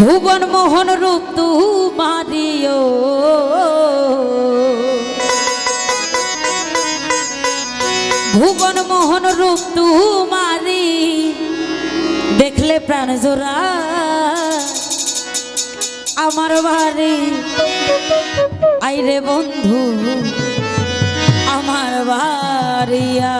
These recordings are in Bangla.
ভুবন মোহন রূপ তুমারিও ভুবন মোহন রূপ তুমারি দেখলে প্রাণ জোড়া। আমার বাড়ি, আইরে বন্ধু, আমার বাড়িয়া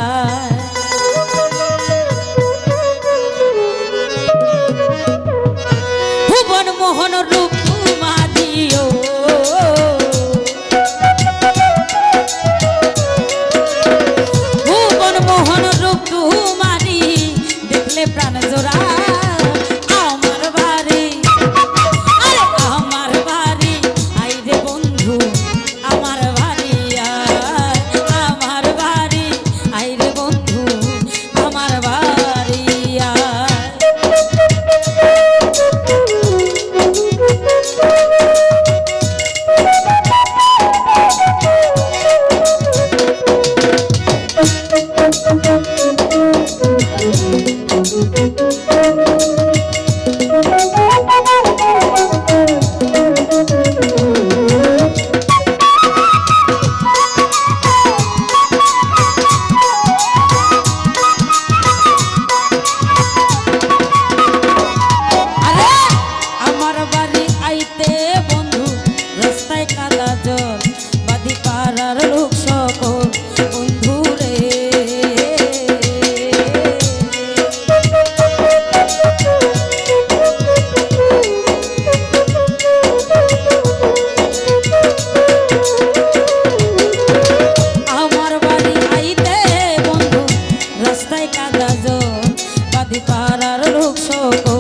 পাড়ার লোক সকল।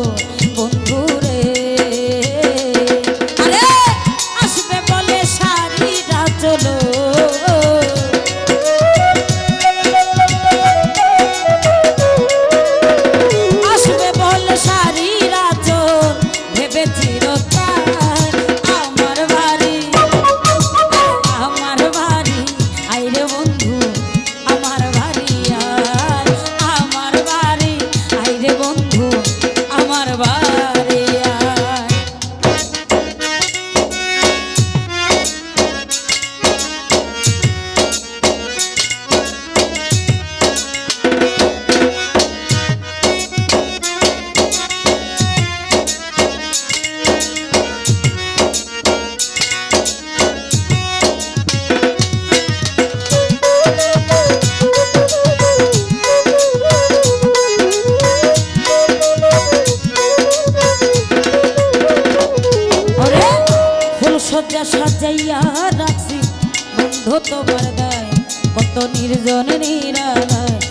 কত নির্জন নিরালায়।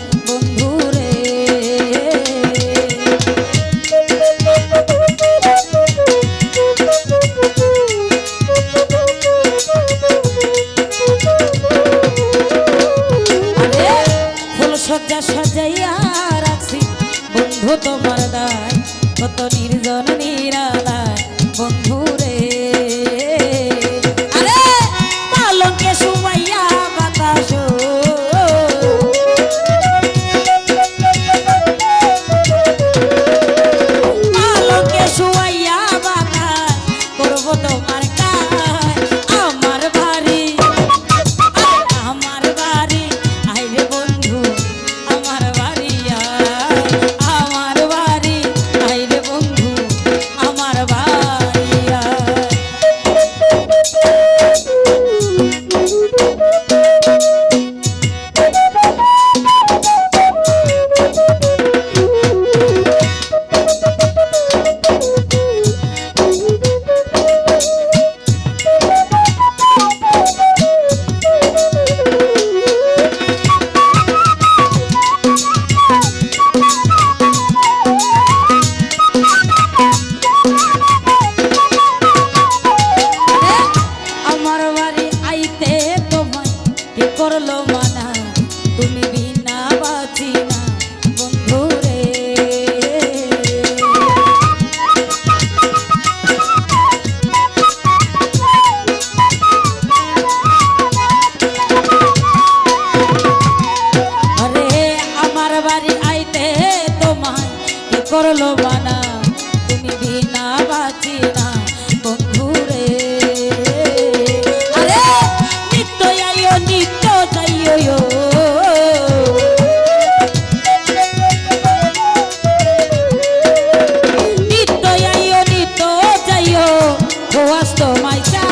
করল বানা। তুমি বিনা বাঁচি না বন্ধু রে। আরে, নিত্য আইও নিত্য যাইও নিত্য আইও নিত্য যাইও। তোমায় চা